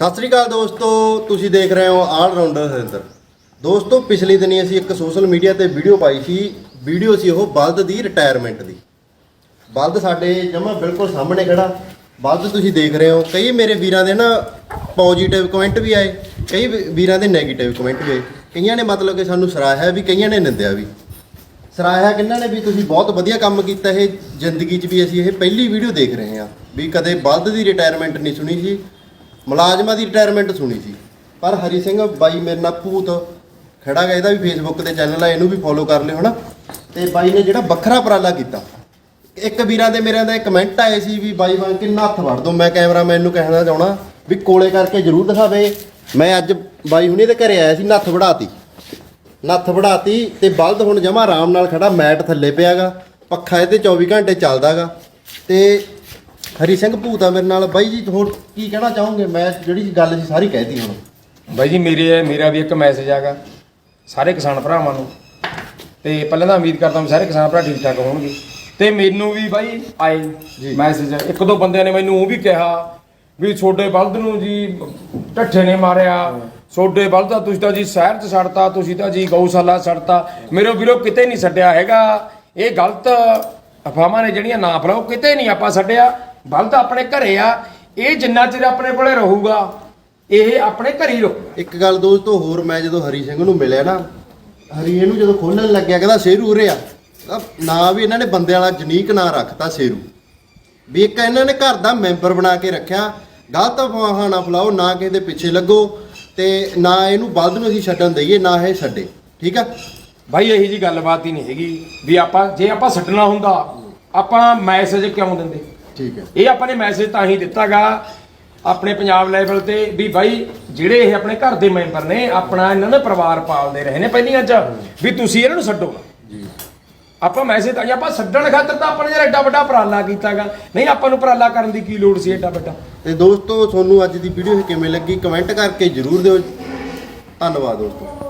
ਸਤਿ ਸ੍ਰੀ ਅਕਾਲ ਦੋਸਤੋ, ਤੁਸੀਂ ਦੇਖ ਰਹੇ ਹੋ ਆਲ ਰਾਉਂਡਰ ਹਰਿੰਦਰ। ਦੋਸਤੋ, ਪਿਛਲੇ ਦਿਨੀ ਅਸੀਂ ਇੱਕ ਸੋਸ਼ਲ ਮੀਡੀਆ ਤੇ ਵੀਡੀਓ ਪਾਈ ਸੀ। ਵੀਡੀਓ ਸੀ ਉਹ ਬਲਦ ਦੀ ਰਿਟਾਇਰਮੈਂਟ ਦੀ। ਬਲਦ ਸਾਡੇ ਜਮਾ ਬਿਲਕੁਲ ਸਾਹਮਣੇ ਖੜਾ। ਬਲਦ, ਤੁਸੀਂ ਦੇਖ ਰਹੇ ਹੋ, ਕਈ ਮੇਰੇ ਵੀਰਾਂ ਦੇ ਨਾ ਪੋਜੀਟਿਵ ਕਮੈਂਟ ਵੀ ਆਏ, ਕਈ ਵੀਰਾਂ ਦੇ 네ਗੇਟਿਵ ਕਮੈਂਟ ਵੀ ਆਏ। ਕਈਆਂ ਨੇ ਮਤਲਬ ਕਿ ਸਾਨੂੰ ਸਰਾਹਿਆ ਵੀ, ਕਈਆਂ ਨੇ ਨਿੰਦਿਆ ਵੀ। ਸਰਾਹਿਆ ਕਿੰਨਾਂ ਨੇ ਵੀ, ਤੁਸੀਂ ਬਹੁਤ ਵਧੀਆ ਕੰਮ ਕੀਤਾ ਇਹ ਜ਼ਿੰਦਗੀ 'ਚ ਵੀ ਅਸੀਂ ਇਹ ਪਹਿਲੀ ਵੀਡੀਓ ਦੇਖ ਰਹੇ ਹਾਂ। ਵੀ ਕਦੇ ਬਲਦ ਦੀ ਰਿਟਾਇਰਮੈਂਟ ਨਹੀਂ ਸੁਣੀ ਸੀ ਮੁਲਾਜ਼ਮਾਂ ਦੀ ਰਿਟਾਇਰਮੈਂਟ ਸੁਣੀ ਸੀ। ਪਰ ਹਰੀ ਸਿੰਘ ਬਾਈ ਮੇਰੇ ਨਾਲ ਭੂਤ ਖੜਾ ਗਾ, ਇਹਦਾ ਵੀ ਫੇਸਬੁੱਕ ਤੇ ਚੈਨਲ ਆ, ਇਹਨੂੰ ਵੀ ਫੋਲੋ ਕਰ ਲਿਓ, ਹਨਾ? ਤੇ ਬਾਈ ਨੇ ਜਿਹੜਾ ਵੱਖਰਾ ਉਪਰਾਲਾ ਕੀਤਾ। ਇੱਕ ਵੀਰਾਂ ਦੇ ਮੇਰਿਆਂ ਦਾ ਕਮੈਂਟ ਆਏ ਸੀ ਵੀ ਬਾਈ ਵਾਂ ਕਿੰਨਾ ਹੱਥ ਵੜ ਦੋ ਮੈਂ ਕੈਮਰਾਮੈਨ ਨੂੰ ਕਹਿਣਾ ਚਾਹਣਾ ਵੀ ਕੋਲੇ ਕਰਕੇ ਜ਼ਰੂਰ ਦਿਖਾਵੇ। ਮੈਂ ਅੱਜ ਬਾਈ ਹੁਣੇ ਦੇ ਘਰੇ ਆਇਆ ਸੀ, ਨੱਥ ਵੜਾਤੀ। ਨੱਥ ਵੜਾਤੀ ਤੇ ਬਲਦ ਹੁਣ ਜਮਾ ਆਰਾਮ ਨਾਲ ਖੜਾ, ਮੈਟ ਥੱਲੇ ਪਿਆਗਾ ਪੱਖਾ ਇਹਦੇ 24 ਘੰਟੇ ਚੱਲਦਾਗਾ ਤੇ ਹਰੀ ਸਿੰਘ ਭੂਤਾ ਮੇਰੇ ਨਾਲ। ਬਾਈ ਜੀ ਹੋਰ ਕੀ ਕਹਿਣਾ ਚਾਹੋਗੇ? ਮੈਂ ਜਿਹੜੀ ਗੱਲ ਸੀ ਸਾਰੀ ਕਹਿਤੀ ਹੁਣ। ਬਾਈ ਜੀ ਮੇਰੇ ਮੇਰਾ ਵੀ ਇੱਕ ਮੈਸੇਜ ਆਗਾ ਸਾਰੇ ਕਿਸਾਨ ਭਰਾਵਾਂ ਨੂੰ। ਤੇ ਪਹਿਲਾਂ ਤਾਂ ਉਮੀਦ ਕਰਦਾ ਹਾਂ ਵੀ ਸਾਰੇ ਕਿਸਾਨ ਭਰਾ ਠੀਕ ਠਾਕ ਹੋਣਗੇ। ਤੇ ਮੈਨੂੰ ਵੀ ਬਾਈ ਆਏ ਜੀ। ਮੈਸੇਜ ਇੱਕ ਦੋ ਬੰਦਿਆਂ ਨੇ ਮੈਨੂੰ ਉਹ ਵੀ ਕਿਹਾ ਵੀ ਛੋਡੇ ਬਲਦ ਨੂੰ ਜੀ ਢੱਠੇ ਨੇ ਮਾਰਿਆ। ਛੋਡੇ ਬਲਦ ਦਾ ਤੁਸੀਂ ਤਾਂ ਜੀ ਸ਼ਹਿਰ 'ਚ ਛੱਡਤਾ ਤੁਸੀਂ ਤਾਂ ਜੀ ਗਊਸ਼ਾਲਾ ਛੱਡਤਾ ਮੇਰੇ ਵੀਰੋ ਕਿਤੇ ਨਹੀਂ ਛੱਡਿਆ ਹੈਗਾ। ਇਹ ਗਲਤ ਅਫਵਾਹਾਂ ਨੇ ਜਿਹੜੀਆਂ ਨਾ ਫਲਾਓ ਕਿਤੇ ਨਹੀਂ ਆਪਾਂ ਛੱਡਿਆ। ਬਲਦ ਆਪਣੇ ਘਰੇ ਆ ਇਹ ਜਿੰਨਾ ਚਿਰ ਆਪਣੇ ਕੋਲੇ ਰਹੂਗਾ ਇਹ ਆਪਣੇ ਘਰੇ ਹੀ ਰਹੂ। ਇੱਕ ਗੱਲ ਦੋਸਤੋ ਹੋਰ ਮੈਂ ਜਦੋਂ ਹਰੀ ਸਿੰਘ ਨੂੰ ਮਿਲਿਆ ਨਾ ਹਰੀ ਇਹਨੂੰ ਜਦੋਂ ਖੋਲਣ ਲੱਗਿਆ ਕਹਿੰਦਾ ਸ਼ੇਰੂ ਉਰੇ ਆ। ਨਾਂ ਵੀ ਇਹਨਾਂ ਨੇ ਬੰਦੇ ਵਾਲਾ ਜਨੀਕ ਨਾਂ ਰੱਖਤਾ ਸ਼ੇਰੂ। ਵੀ ਇੱਕ ਇਹਨਾਂ ਨੇ ਘਰ ਦਾ ਮੈਂਬਰ ਬਣਾ ਕੇ ਰੱਖਿਆ ਗਲਤ ਅਫਵਾਹਾਂ ਨਾ ਫਲਾਓ ਨਾ ਕਿਸੇ ਦੇ ਪਿੱਛੇ ਲੱਗੋ ਤੇ ਨਾ ਇਹਨੂੰ ਬਲਦ ਨੂੰ ਅਸੀਂ ਛੱਡਣ ਦਈਏ ਨਾ ਇਹ ਛੱਡੇ। ਠੀਕ ਆ? ਭਾਈ ਇਹੀ ਜੀ ਗੱਲਬਾਤ ਹੀ ਨਹੀਂ ਹੈਗੀ ਵੀ ਆਪਾਂ ਜੇ ਆਪਾਂ ਛੱਡਣਾ ਹੁੰਦਾ ਆਪਾਂ ਮੈਸੇਜ ਕਿਉਂ ਦਿੰਦੇ? ਠੀਕ ਹੈ। ਇਹ ਆਪਾਂ ਨੇ ਮੈਸੇਜ ਤਾਂ ਹੀ ਦਿੱਤਾਗਾ ਆਪਣੇ ਪੰਜਾਬ ਲੈਵਲ ਤੇ ਵੀ ਭਾਈ ਜਿਹੜੇ ਇਹ ਆਪਣੇ ਘਰ ਦੇ ਮੈਂਬਰ ਨੇ ਆਪਣਾ ਇਹਨਾਂ ਦਾ ਪਰਿਵਾਰ ਪਾਲਦੇ ਰਹੇ ਨੇ ਪਹਿਲੀਆਂ ਚ ਵੀ ਤੁਸੀਂ ਇਹਨਾਂ ਨੂੰ ਛੱਡੋ। ਜੀ। ਆਪਾਂ ਮੈਸੇਜ ਤਾਂ ਆਪਾਂ ਛੱਡਣ ਖਾਤਰ ਤਾਂ ਆਪਾਂ ਨੇ ਯਾਰ ਐਡਾ ਵੱਡਾ ਉਪਰਾਲਾ ਕੀਤਾਗਾ। ਨਹੀਂ ਆਪਾਂ ਨੂੰ ਉਪਰਾਲਾ ਕਰਨ ਦੀ ਕੀ ਲੋੜ ਸੀ ਐਡਾ ਵੱਡਾ? ਤੇ ਦੋਸਤੋ ਤੁਹਾਨੂੰ ਅੱਜ ਦੀ ਵੀਡੀਓ ਕਿਵੇਂ ਲੱਗੀ? ਕਮੈਂਟ ਕਰਕੇ ਜਰੂਰ ਦਿਓ। ਧੰਨਵਾਦ ਦੋਸਤੋ।